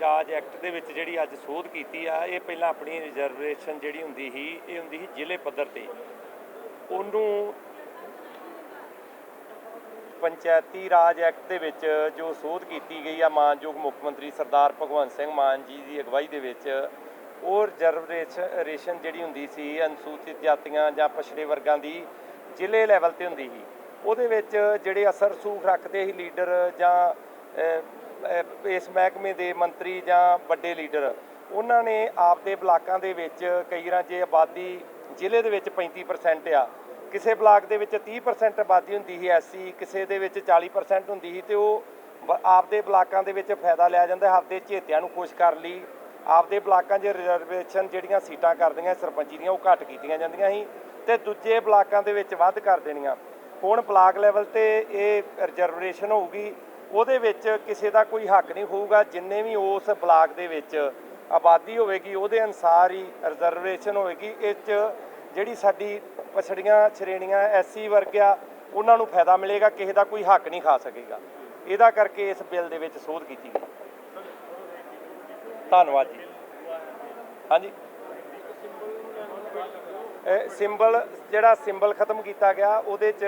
ਰਾਜ act ਦੇ ਵਿੱਚ ਜਿਹੜੀ ਅੱਜ ਸੋਧ ਕੀਤੀ ਆ, ਇਹ ਪਹਿਲਾਂ ਆਪਣੀ ਰਿਜ਼ਰਵੇਸ਼ਨ ਜਿਹੜੀ ਹੁੰਦੀ ਸੀ, ਇਹ ਹੁੰਦੀ ਸੀ ਜ਼ਿਲ੍ਹੇ ਪੱਧਰ ਤੇ। ਉਹਨੂੰ ਪੰਚਾਇਤੀ ਰਾਜ ਐਕਟ ਦੇ ਵਿੱਚ ਜੋ ਸੋਧ ਕੀਤੀ ਗਈ ਆ ਮਾਨਯੋਗ ਮੁੱਖ ਮੰਤਰੀ ਸਰਦਾਰ ਭਗਵੰਤ ਸਿੰਘ ਮਾਨ ਜੀ ਦੀ ਅਗਵਾਈ ਦੇ ਵਿੱਚ, ਉਹ ਰਿਜ਼ਰਵੇਸ਼ਨ ਜਿਹੜੀ ਹੁੰਦੀ ਸੀ, ਅਨੁਸੂਚਿਤ ਜਾਤੀਆਂ ਜਾਂ ਪਛੜੇ ਵਰਗਾਂ ਦੀ ਜ਼ਿਲ੍ਹੇ ਲੈਵਲ ਤੇ ਹੁੰਦੀ ਸੀ। ਉਹਦੇ ਵਿੱਚ ਜਿਹੜੇ ਅਸਰ ਸੂਖ ਰੱਖਦੇ ਸੀ ਲੀਡਰ ਜਾਂ ਇਸ ਮਹਿਕਮੇ ਦੇ ਮੰਤਰੀ ਜਾਂ ਵੱਡੇ ਲੀਡਰ, ਉਹਨਾਂ ਨੇ ਆਪਦੇ ਬਲਾਕਾਂ ਦੇ ਵਿੱਚ ਕਈ ਵਾਰ ਜੇ ਆਬਾਦੀ ਜ਼ਿਲ੍ਹੇ ਦੇ ਵਿੱਚ 35% ਆ, ਕਿਸੇ ਬਲਾਕ ਦੇ ਵਿੱਚ 30% ਆਬਾਦੀ ਹੁੰਦੀ ਸੀ ਐਸਸੀ, ਕਿਸੇ ਦੇ ਵਿੱਚ 40% ਹੁੰਦੀ ਸੀ ਤੇ ਉਹ ਬ- ਆਪਦੇ ਬਲਾਕਾਂ ਦੇ ਵਿੱਚ ਫਾਇਦਾ ਲਿਆ ਜਾਂਦਾ, ਆਪਦੇ ਝੇਤਿਆਂ ਨੂੰ ਖੁਸ਼ ਕਰ ਲਈ। ਆਪਦੇ ਬਲਾਕਾਂ 'ਚ ਰਿਜ਼ਰਵੇਸ਼ਨ ਜਿਹੜੀਆਂ ਸੀਟਾਂ ਕਰਦੀਆਂ, ਸਰਪੰਚੀ ਦੀਆਂ, ਉਹ ਘੱਟ ਕੀਤੀਆਂ ਜਾਂਦੀਆਂ ਸੀ ਤੇ ਦੂਜੇ ਬਲਾਕਾਂ ਦੇ ਵਿੱਚ ਵੱਧ ਕਰ ਦੇਣੀਆਂ। ਹੁਣ ਬਲਾਕ ਲੈਵਲ ਤੇ ਇਹ ਰਿਜ਼ਰਵੇਸ਼ਨ ਹੋਊਗੀ ਉਹਦੇ ਵਿੱਚ ਕਿਸੇ ਦਾ ਕੋਈ ਹੱਕ ਨਹੀਂ ਹੋਊਗਾ, ਜਿੰਨੇ ਵੀ ਉਸ ਬਲਾਕ ਦੇ ਵਿੱਚ ਆਬਾਦੀ ਹੋਵੇਗੀ, ਉਹਦੇ ਅਨਸਾਰ ਹੀ ਰਿਜ਼ਰਵੇਸ਼ਨ ਹੋਵੇਗੀ। ਇਸ 'ਚ ਜਿਹੜੀ ਸਾਡੀ ਪਛੜੀਆਂ ਸ਼੍ਰੇਣੀਆਂ ਐਸਸੀ ਵਰਗਿਆ ਉਹਨਾਂ ਨੂੰ ਫਾਇਦਾ ਮਿਲੇਗਾ, ਕਿਸੇ ਦਾ ਕੋਈ ਹੱਕ ਨਹੀਂ ਖਾ ਸਕੇਗਾ। ਇਹਦਾ ਕਰਕੇ ਇਸ ਬਿੱਲ ਦੇ ਵਿੱਚ ਸੋਧ ਕੀਤੀ ਗਈ। ਧੰਨਵਾਦ ਜੀ। ਹਾਂਜੀ। ਸਿੰਬਲ ਜਿਹੜਾ ਸਿੰਬਲ ਖਤਮ ਕੀਤਾ ਗਿਆ, ਉਹਦੇ 'ਚ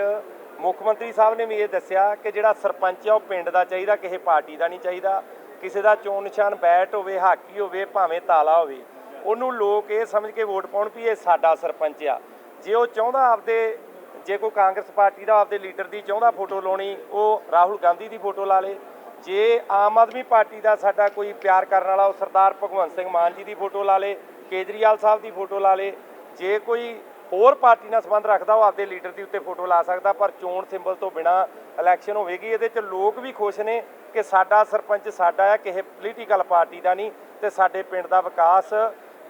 ਮੁੱਖ ਮੰਤਰੀ ਸਾਹਿਬ ਨੇ ਵੀ ਇਹ ਦੱਸਿਆ ਕਿ ਜਿਹੜਾ ਸਰਪੰਚ ਆ ਉਹ ਪਿੰਡ ਦਾ ਚਾਹੀਦਾ, ਕਿਸੇ ਪਾਰਟੀ ਦਾ ਨਹੀਂ ਚਾਹੀਦਾ। ਕਿਸੇ ਦਾ ਚੋਣ ਨਿਸ਼ਾਨ ਬੈਟ ਹੋਵੇ, ਹਾਕੀ ਹੋਵੇ, ਭਾਵੇਂ ਤਾਲਾ ਹੋਵੇ। ਉਹਨੂੰ ਲੋਕ ਇਹ ਸਮਝ ਕੇ ਵੋਟ ਪਾਉਣ ਵੀ ਇਹ ਸਾਡਾ ਸਰਪੰਚ ਆ। ਜੇ ਉਹ ਚਾਹੁੰਦਾ ਆਪਦੇ, ਜੇ ਕੋਈ ਕਾਂਗਰਸ ਪਾਰਟੀ ਦਾ ਆਪਦੇ ਲੀਡਰ ਦੀ ਚਾਹੁੰਦਾ ਫੋਟੋ ਲਾਉਣੀ, ਉਹ ਰਾਹੁਲ ਗਾਂਧੀ ਦੀ ਫੋਟੋ ਲਾ ਲੇ। ਜੇ ਆਮ ਆਦਮੀ ਪਾਰਟੀ ਦਾ ਸਾਡਾ ਕੋਈ ਪਿਆਰ ਕਰਨ ਵਾਲਾ ਉਹ ਸਰਦਾਰ ਭਗਵੰਤ ਸਿੰਘ ਮਾਨ ਜੀ ਦੀ ਫੋਟੋ ਲਾ ਲੇ, ਕੇਜਰੀਵਾਲ ਸਾਹਿਬ ਦੀ ਫੋਟੋ ਲਾ ਲੇ। ਜੇ ਕੋਈ ਹੋਰ ਪਾਰਟੀ ਨਾਲ ਸੰਬੰਧ ਰੱਖਦਾ, ਉਹ ਆਪਦੇ ਲੀਡਰ ਦੀ ਉੱਤੇ ਫੋਟੋ ਲਾ ਸਕਦਾ, ਪਰ ਚੋਣ ਸਿੰਬਲ ਤੋਂ ਬਿਨਾ ਇਲੈਕਸ਼ਨ ਹੋਵੇਗੀ। ਇਹਦੇ 'ਚ ਲੋਕ ਵੀ ਖੁਸ਼ ਨੇ ਕਿ ਸਾਡਾ ਸਰਪੰਚ ਸਾਡਾ ਹੈ ਕਿਸੇ ਪੋਲੀਟੀਕਲ ਪਾਰਟੀ ਦਾ ਨਹੀਂ, ਤੇ ਸਾਡੇ ਪਿੰਡ ਦਾ ਵਿਕਾਸ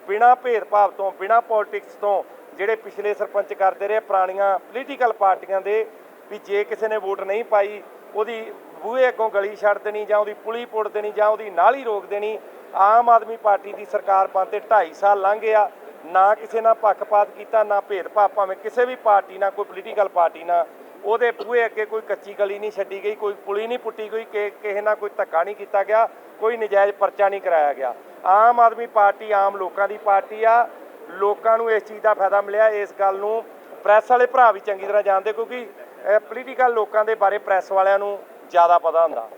ਬਿਨਾ ਭੇਦਭਾਵ ਤੋਂ, ਬਿਨਾ ਪੋਲਿਟਿਕਸ ਤੋਂ, ਜਿਹੜੇ ਪਿਛਲੇ ਸਰਪੰਚ ਕਰਦੇ ਰਹੇ, ਪੁਰਾਣੀਆਂ ਪੋਲੀਟੀਕਲ ਪਾਰਟੀਆਂ ਦੇ, ਵੀ ਜੇ ਕਿਸੇ ਨੇ ਵੋਟ ਨਹੀਂ ਪਾਈ, ਉਹਦੀ ਬੂਹੇ ਅੱਗੋਂ ਗਲੀ ਛੱਡ ਦੇਣੀ, ਜਾਂ ਉਹਦੀ ਪੁਲੀ ਪੁੱਟ ਦੇਣੀ, ਜਾਂ ਉਹਦੀ ਨਾਲੀ ਰੋਕ ਦੇਣੀ, ਆਮ ਆਦਮੀ ਪਾਰਟੀ ਦੀ ਸਰਕਾਰ ਬਣ ਤੇ 2.5 ਸਾਲ ਲੰਘ ਗਿਆ। ਨਾ ਕਿਸੇ ਨਾਲ ਪੱਖਪਾਤ ਕੀਤਾ, ਨਾ ਭੇਦਭਾਵ, ਭਾਵੇਂ ਕਿਸੇ ਵੀ ਪਾਰਟੀ ਨਾਲ, ਕੋਈ ਪੋਲੀਟੀਕਲ ਪਾਰਟੀ ਨਾਲ। ਉਹਦੇ ਬੂਹੇ ਅੱਗੇ ਕੋਈ ਕੱਚੀ ਗਲੀ ਨਹੀਂ ਛੱਡੀ ਗਈ, ਕੋਈ ਪੁਲੀ ਨਹੀਂ ਪੁੱਟੀ ਗਈ, ਕਿ ਕਿਸੇ ਨਾਲ ਕੋਈ ਧੱਕਾ ਨਹੀਂ ਕੀਤਾ ਗਿਆ, ਕੋਈ ਨਜਾਇਜ਼ ਪਰਚਾ ਨਹੀਂ ਕਰਾਇਆ ਗਿਆ। ਆਮ ਆਦਮੀ ਪਾਰਟੀ ਆਮ ਲੋਕਾਂ ਦੀ ਪਾਰਟੀ ਆ। ਲੋਕਾਂ ਨੂੰ ਇਸ ਚੀਜ਼ ਦਾ ਫਾਇਦਾ ਮਿਲਿਆ, ਇਸ ਗੱਲ ਨੂੰ ਪ੍ਰੈਸ ਵਾਲੇ ਭਰਾ ਵੀ ਚੰਗੀ ਤਰ੍ਹਾਂ ਜਾਣਦੇ, ਕਿਉਂਕਿ ਪੋਲੀਟੀਕਲ ਲੋਕਾਂ ਦੇ ਬਾਰੇ ਪ੍ਰੈਸ ਵਾਲਿਆਂ ਨੂੰ ਜ਼ਿਆਦਾ ਪਤਾ ਹੁੰਦਾ।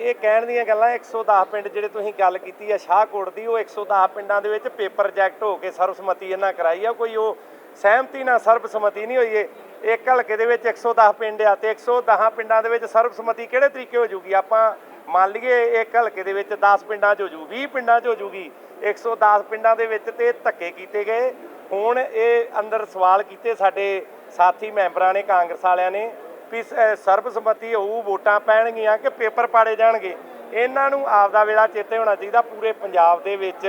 ਇਹ ਕਹਿਣ ਦੀਆਂ ਗੱਲਾਂ 110 ਪਿੰਡ ਜਿਹੜੇ ਤੁਸੀਂ ਗੱਲ ਕੀਤੀ ਆ, ਸ਼ਾਹਕੋਟ ਦੀ, ਉਹ 110 ਪਿੰਡਾਂ ਦੇ ਵਿੱਚ ਪੇਪਰ ਰਿਜੈਕਟ ਹੋ ਕੇ ਸਰਬਸੰਮਤੀ ਇਹਨਾਂ ਕਰਾਈ ਆ। ਕੋਈ ਉਹ ਸਹਿਮਤੀ ਨਾਲ ਸਰਬਸੰਮਤੀ ਨਹੀਂ ਹੋਈ ਇਹ ਇੱਕ ਹਲਕੇ ਦੇ ਵਿੱਚ 110 ਪਿੰਡ ਆ ਤੇ 110 ਪਿੰਡਾਂ ਦੇ ਵਿੱਚ ਸਰਬਸੰਮਤੀ ਕਿਹੜੇ ਤਰੀਕੇ ਹੋ ਜੂਗੀ? ਆਪਾਂ ਮੰਨ ਲਈਏ ਇੱਕ ਹਲਕੇ ਦੇ ਵਿੱਚ 10 ਪਿੰਡਾਂ 'ਚ ਹੋ ਜੂ 20 ਪਿੰਡਾਂ 'ਚ ਹੋ ਜੂਗੀ। 110 ਪਿੰਡਾਂ ਦੇ ਵਿੱਚ ਤੇ ਧੱਕੇ ਕੀਤੇ ਗਏ। ਹੁਣ ਇਹ ਅੰਦਰ ਸਵਾਲ ਕੀਤੇ ਸਾਡੇ ਸਾਥੀ ਮੈਂਬਰਾਂ ਨੇ, ਕਾਂਗਰਸ ਵਾਲਿਆਂ ਨੇ। ਵੀ ਸ- ਸਰਬਸੰਮਤੀ ਹੋਊ, ਵੋਟਾਂ ਪੈਣਗੀਆਂ ਕਿ ਪੇਪਰ ਪਾੜੇ ਜਾਣਗੇ। ਇਹਨਾਂ ਨੂੰ ਆਪਦਾ ਵੇਲਾ ਚੇਤੇ ਹੋਣਾ ਚਾਹੀਦਾ। ਪੂਰੇ ਪੰਜਾਬ ਦੇ ਵਿੱਚ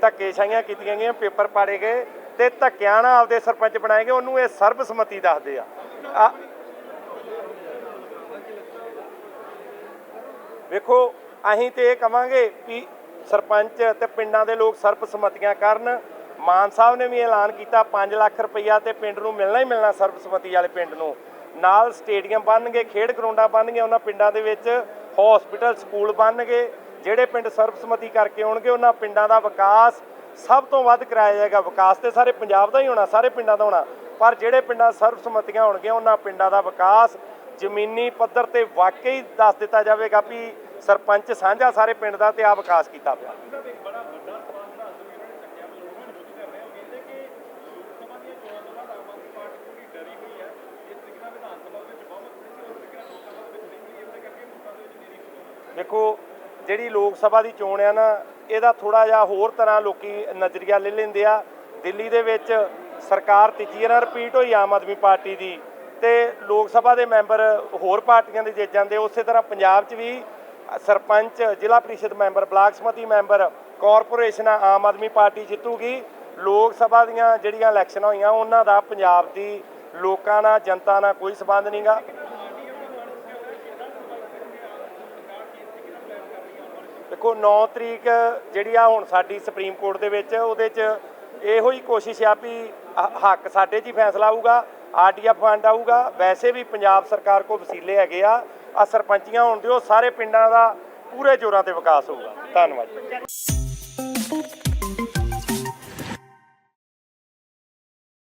ਧੱਕੇਸ਼ਾਹੀਆਂ ਕੀਤੀਆਂ ਗਈਆਂ, ਪੇਪਰ ਪਾੜੇ ਗਏ ਤੇ ਧੱਕਿਆਂ ਨਾਲ ਆਪਦੇ ਸਰਪੰਚ ਬਣਾਏ ਗਏ। ਉਹਨੂੰ ਇਹ ਸਰਬਸੰਮਤੀ ਦੱਸਦੇ ਆ। ਆ ਵੇਖੋ, ਅਸੀਂ ਤੇ ਇਹ ਕਵਾਂਗੇ ਵੀ ਸਰਪੰਚ ਤੇ ਪਿੰਡਾਂ ਦੇ ਲੋਕ ਸਰਬਸੰਮਤੀਆਂ ਕਰਨ। ਮਾਨ ਸਾਹਿਬ ਨੇ ਵੀ ਐਲਾਨ ਕੀਤਾ 5 ਲੱਖ ਰੁਪਈਆ ਤੇ ਪਿੰਡ ਨੂੰ ਮਿਲਣਾ ਹੀ ਮਿਲਣਾ ਸਰਬਸੰਮਤੀ ਵਾਲੇ ਪਿੰਡ ਨੂੰ। ਨਾਲ ਸਟੇਡੀਅਮ ਬਣਨਗੇ, ਖੇਡ ਗਰਾਊਂਡਾਂ ਬਣਨਗੀਆਂ ਉਹਨਾਂ ਪਿੰਡਾਂ ਦੇ ਵਿੱਚ ਹਸਪੀਟਲ ਸਕੂਲ ਬਣਨਗੇ, ਜਿਹੜੇ ਪਿੰਡ ਸਰਬਸੰਮਤੀ ਕਰਕੇ ਆਉਣਗੇ, ਉਹਨਾਂ ਪਿੰਡਾਂ ਦਾ ਵਿਕਾਸ ਸਭ ਤੋਂ ਵੱਧ ਕਰਾਇਆ ਜਾਏਗਾ। ਵਿਕਾਸ ਤੇ ਸਾਰੇ ਪੰਜਾਬ ਦਾ ਹੀ ਹੋਣਾ, ਸਾਰੇ ਪਿੰਡਾਂ ਦਾ ਹੋਣਾ, ਪਰ ਜਿਹੜੇ ਪਿੰਡਾਂ ਸਰਬਸੰਮਤੀਆਂ ਹੋਣਗੀਆਂ, ਉਹਨਾਂ ਪਿੰਡਾਂ ਦਾ ਵਿਕਾਸ ਜ਼ਮੀਨੀ ਪੱਧਰ ਤੇ ਵਾਕਈ ਦੱਸ ਦਿੱਤਾ ਜਾਵੇਗਾ ਵੀ ਸਰਪੰਚ ਸਾਂਝਾ ਸਾਰੇ ਪਿੰਡ ਦਾ ਤੇ ਆ ਵਿਕਾਸ ਕੀਤਾ ਪਿਆ। ਦੇਖੋ, ਜਿਹੜੀ ਲੋਕ ਸਭਾ ਦੀ ਚੋਣ ਆ ਨਾ, ਇਹਦਾ ਥੋੜਾ ਜਿਹਾ ਹੋਰ ਤਰ੍ਹਾਂ ਲੋਕੀ ਨਜ਼ਰੀਆ ਲੈ ਲੈਂਦੇ ਆ। ਦਿੱਲੀ ਦੇ ਵਿੱਚ ਸਰਕਾਰ ਤੀਜੀ ਵਾਰ ਰਿਪੀਟ ਹੋਈ ਆਮ ਆਦਮੀ ਪਾਰਟੀ ਦੀ ਤੇ ਲੋਕ ਸਭਾ ਦੇ ਮੈਂਬਰ ਹੋਰ ਪਾਰਟੀਆਂ ਦੇ ਜਿੱਤ ਜਾਂਦੇ। ਉਸੇ ਤਰ੍ਹਾਂ ਪੰਜਾਬ 'ਚ ਵੀ ਸਰਪੰਚ, ਜ਼ਿਲ੍ਹਾ ਪ੍ਰੀਸ਼ਦ ਮੈਂਬਰ, ਬਲਾਕ ਸਮਿਤੀ member, corporation Aam Aadmi party ਜਿੱਤੂਗੀ। Lok Sabha ਦੀਆਂ ਜਿਹੜੀਆਂ ਇਲੈਕਸ਼ਨਾਂ ਹੋਈਆਂ, ਉਹਨਾਂ ਦਾ ਪੰਜਾਬ ਦੀ ਲੋਕਾਂ ਨਾਲ, ਜਨਤਾ ਨਾਲ ਕੋਈ ਸਬੰਧ ਨਹੀਂਗਾ ਦੇਖੋ 9 ਤਰੀਕ ਜਿਹੜੀ ਆ ਹੁਣ ਸਾਡੀ ਸੁਪਰੀਮ ਕੋਰਟ ਦੇ ਵਿੱਚ, ਉਹਦੇ 'ਚ ਇਹੋ ਹੀ ਕੋਸ਼ਿਸ਼ ਆ ਵੀ ਹੱਕ ਸਾਡੇ 'ਚ ਹੀ ਫੈਸਲਾ ਆਊਗਾ ਆਰਟੀਐਫ ਫੰਡ ਆਊਗਾ। ਵੈਸੇ ਵੀ ਪੰਜਾਬ ਸਰਕਾਰ ਕੋਲ ਵਸੀਲੇ ਹੈਗੇ ਆ ਆ ਸਰਪੰਚੀਆਂ ਹੋਣ ਦਿਓ ਸਾਰੇ ਪਿੰਡਾਂ ਦਾ ਪੂਰੇ ਜ਼ੋਰਾਂ ਤੇ ਵਿਕਾਸ ਹੋਊਗਾ। ਧੰਨਵਾਦ